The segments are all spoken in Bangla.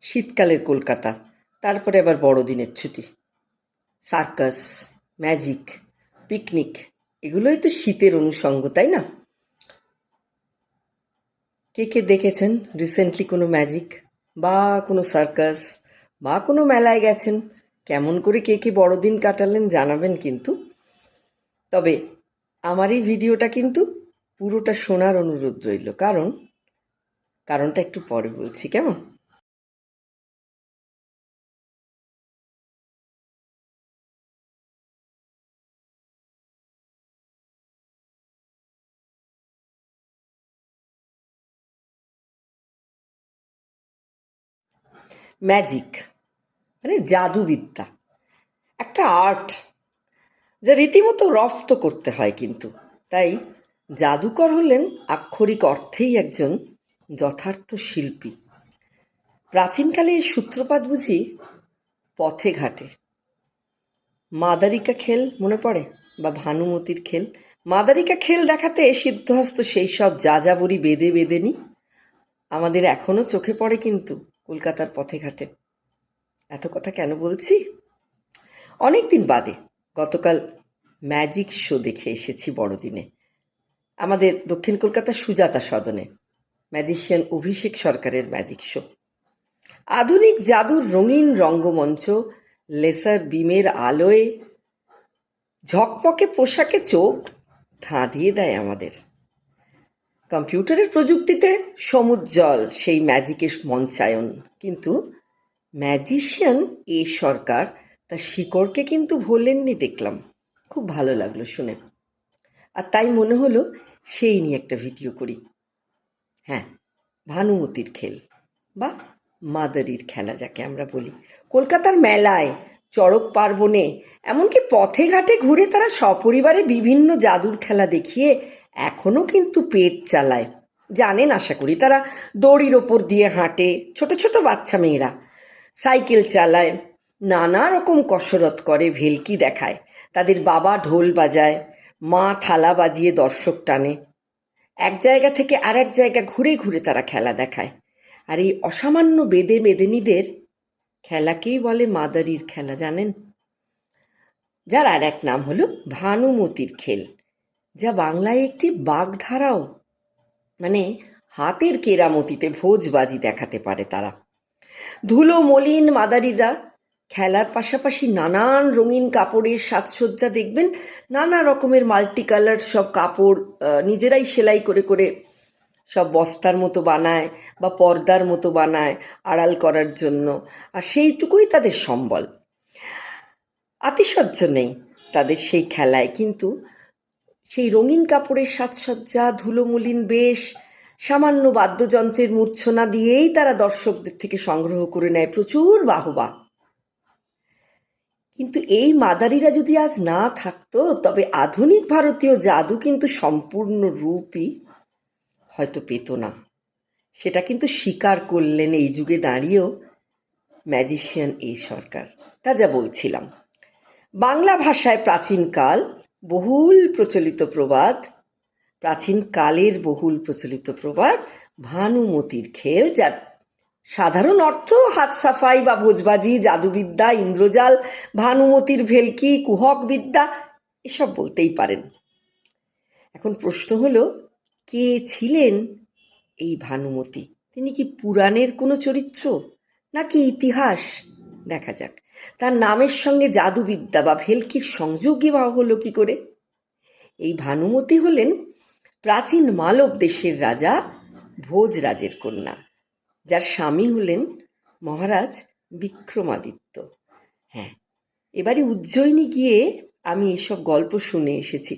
শীতকালের কলকাতা, তারপরে আবার বড়দিনের ছুটি। সার্কাস, ম্যাজিক, পিকনিক, এগুলোই তো শীতের অনুষঙ্গ, তাই না? কে কে দেখেছেন রিসেন্টলি কোনো ম্যাজিক? বা কোনো সার্কাস? বা কোনো মেলায় গেছেন? কেমন করে কে কে বড়দিন কাটালেন জানাবেন কিন্তু। তবে আমার এই ভিডিওটা কিন্তু পুরোটা শোনার অনুরোধ রইল। কারণ, কারণটা একটু পরে বলছি, কেমন? ম্যাজিক মানে জাদুবিদ্যা। একটা আর্ট যা রীতিমতো রপ্ত করতে হয় কিন্তু। তাই জাদুকর হলেন আক্ষরিক অর্থেই একজন যথার্থ শিল্পী। প্রাচীনকালে এই সূত্রপাত বুঝি পথে ঘাটে। মাদারিকা খেল মনে পড়ে? বা ভানুমতির খেল? মাদারিকা খেল দেখাতে সিদ্ধহস্ত সেই সব যাযাবরী বেদে বেদেনি? আমাদের এখনও চোখে পড়ে কিন্তু। কলকাতার পথে ঘাটে। এত কথা কেন বলছি? অনেক দিন বাদে গতকাল ম্যাজিক শো দেখে এসেছি বড়দিনে। আমাদের দক্ষিণ কলকাতার সুজাতা সদনে ম্যাজিশিয়ান অভিষেক সরকারের ম্যাজিক শো। আধুনিক জাদুর রঙিন রঙ্গমঞ্চ, লেসার বিমের আলোয়, ঝকমকে পোশাকে চোখ ধাঁধিয়ে দেয় আমাদের। কম্পিউটারের প্রযুক্তিতে সমুজ্জ্বল সেই ম্যাজিকের মঞ্চায়ন। কিন্তু ম্যাজিশিয়ান এ সরকার তার শিকড়কে কিন্তু ভোলেননি দেখলাম। খুব ভালো লাগল শুনে। আর তাই মনে হলো সেই নিয়ে একটা ভিডিও করি। হ্যাঁ ভানুমতির খেল বা মাদারির খেলা যাকে আমরা বলি। কলকাতার মেলায়, চড়ক পার্বণে, এমনকি পথে ঘাটে ঘুরে তারা সপরিবারে বিভিন্ন জাদুর খেলা দেখিয়ে এখনও কিন্তু পেট চালায়। জানেন আশা করি তারা দড়ির ওপর দিয়ে হাঁটে ছোট ছোট বাচ্চা মেয়েরা। সাইকেল চালায়, নানা রকম কসরত করে ভেলকি দেখায়। তাদের বাবা ঢোল বাজায়, মা থালা বাজিয়ে দর্শক টানে। এক জায়গা থেকে আর এক জায়গা ঘুরে ঘুরে তারা খেলা দেখায়। আর এই অসামান্য বেদে বেদেনীদের খেলাকেই বলে মাদারির খেলা জানেন? যার আর এক নাম হলো ভানুমতির খেল। যা বাংলায় একটি বাগধারাও। মানে হাতের কেরামতিতে ভোজবাজি দেখাতে পারে তারা। ধুলো, মলিন মাদারিরা খেলার পাশাপাশি নানান রঙিন কাপড়ের সাজসজ্জা দেখবেন। নানা রকমের মাল্টি কালার সব কাপড় নিজেরাই সেলাই করে করে সব বস্তার মতো বানায় বা পর্দার মতো বানায় আড়াল করার জন্য। আর সেইটুকুই তাদের সম্বল। আতিশয্য নেই তাদের সেই খেলায়। কিন্তু সেই রঙিন কাপড়ের সাজসজ্জা, ধুলোমলিন বেশ, সামান্য বাদ্যযন্ত্রের মূর্ছনা দিয়েই তারা দর্শকদের থেকে সংগ্রহ করে নেয় প্রচুর বাহবা। কিন্তু এই মাদারিরা যদি আজ না থাকতো, তবে আধুনিক ভারতীয় জাদু কিন্তু সম্পূর্ণ রূপই হয়তো পেত না। সেটা কিন্তু স্বীকার করলেন এই যুগে দাঁড়িয়েও ম্যাজিশিয়ান এই সরকার। তা যা বলছিলাম। বাংলা ভাষায় প্রাচীনকাল বহুল প্রচলিত প্রবাদ, প্রাচীন কালের বহুল প্রচলিত প্রবাদ, ভানুমতির খেল, যার সাধারণ অর্থ হাত সাফাই বা ভোজবাজি, জাদুবিদ্যা, ইন্দ্রজাল, ভানুমতির ভেলকি কুহক বিদ্যা এসব বলতেই পারেন। এখন প্রশ্ন হলো, কে ছিলেন এই ভানুমতি? তিনি কি পুরাণের কোনো চরিত্র? নাকি ইতিহাস? দেখা যাক। তার নামের সঙ্গে জাদুবিদ্যা বা ভেলকির সংযোগই বা হলো কি করে? এই ভানুমতি হলেন প্রাচীন মালব দেশের রাজা ভোজরাজের কন্যা, যার স্বামী হলেন মহারাজ বিক্রমাদিত্য। হ্যাঁ এবারে উজ্জয়িনী গিয়ে আমি এসব গল্প শুনে এসেছি।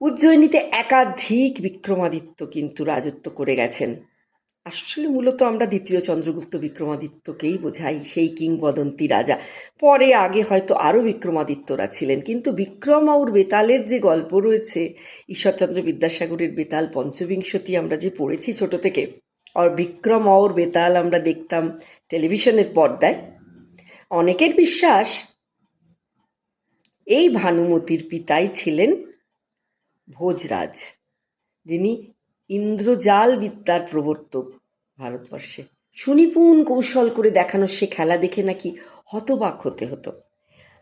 উজ্জয়িনীতে একাধিক বিক্রমাদিত্য কিন্তু রাজত্ব করে গেছেন। আসলে মূলত আমরা দ্বিতীয় চন্দ্রগুপ্ত বিক্রমাদিত্যকেই বোঝাই, সেই কিংবদন্তি রাজা। পরে আগে হয়তো আরও বিক্রমাদিত্যরা ছিলেন, কিন্তু বিক্রম আর বেতালের যে গল্প রয়েছে, ঈশ্বরচন্দ্র বিদ্যাসাগরের বেতাল পঞ্চবিংশতি আমরা যে পড়েছি ছোট থেকে, আর বিক্রম और বেতাল আমরা দেখতাম টেলিভিশনের পর্দায়, অনেকের বিশ্বাস এই ভানুমতির পিতাই ছিলেন ভোজরাজ, যিনি ইন্দ্রজাল বিদ্যার প্রবর্তক ভারতবর্ষে। সুনিপুণ কৌশল করে দেখানো সে খেলা দেখে নাকি হতবাক হতে হতো।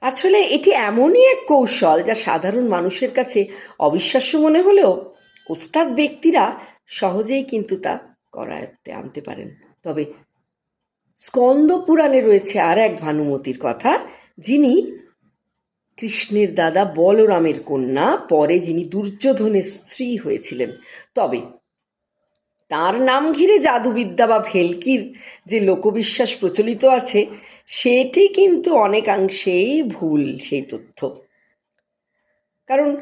আসলে এটি এমনই এক কৌশল যা সাধারণ মানুষের কাছে অবিশ্বাস্য মনে হলেও ওস্তাদ ব্যক্তিরা সহজেই কিন্তু তা করায়ত্তে আনতে পারেন। তবে স্কন্দ পুরাণে রয়েছে আর এক ভানুমতির কথা, যিনি কৃষ্ণের দাদা বলরামের কন্যা, পরে যিনি দুর্যোধনের স্ত্রী হয়েছিলেন। তবে তার নাম ঘিরে জাদুবিদ্যা বা ভেলকির যে লোকবিশ্বাস প্রচলিত আছে, সেটি কিন্তু অনেকাংশেই ভুল সেই তথ্য। কারণ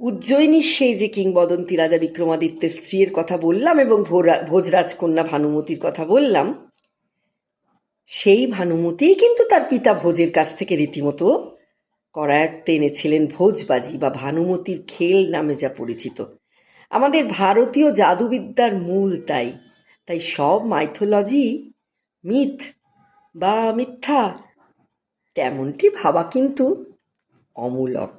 উজ্জয়িনীর সেই যে কিংবদন্তি রাজা বিক্রমাদিত্যের স্ত্রীর কথা বললাম এবং ভোজরাজ কন্যা ভানুমতির কথা বললাম, সেই ভানুমতিই কিন্তু তার পিতা ভোজের কাছ থেকে রীতিমতো করায়ত্তে এনেছিলেন ভোজবাজি বা ভানুমতির খেল নামে যা পরিচিত। আমাদের ভারতীয় জাদুবিদ্যার মূল তাই। তাই সব মাইথোলজি মিথ বা মিথ্যা তেমনটি ভাবা কিন্তু অমূলক।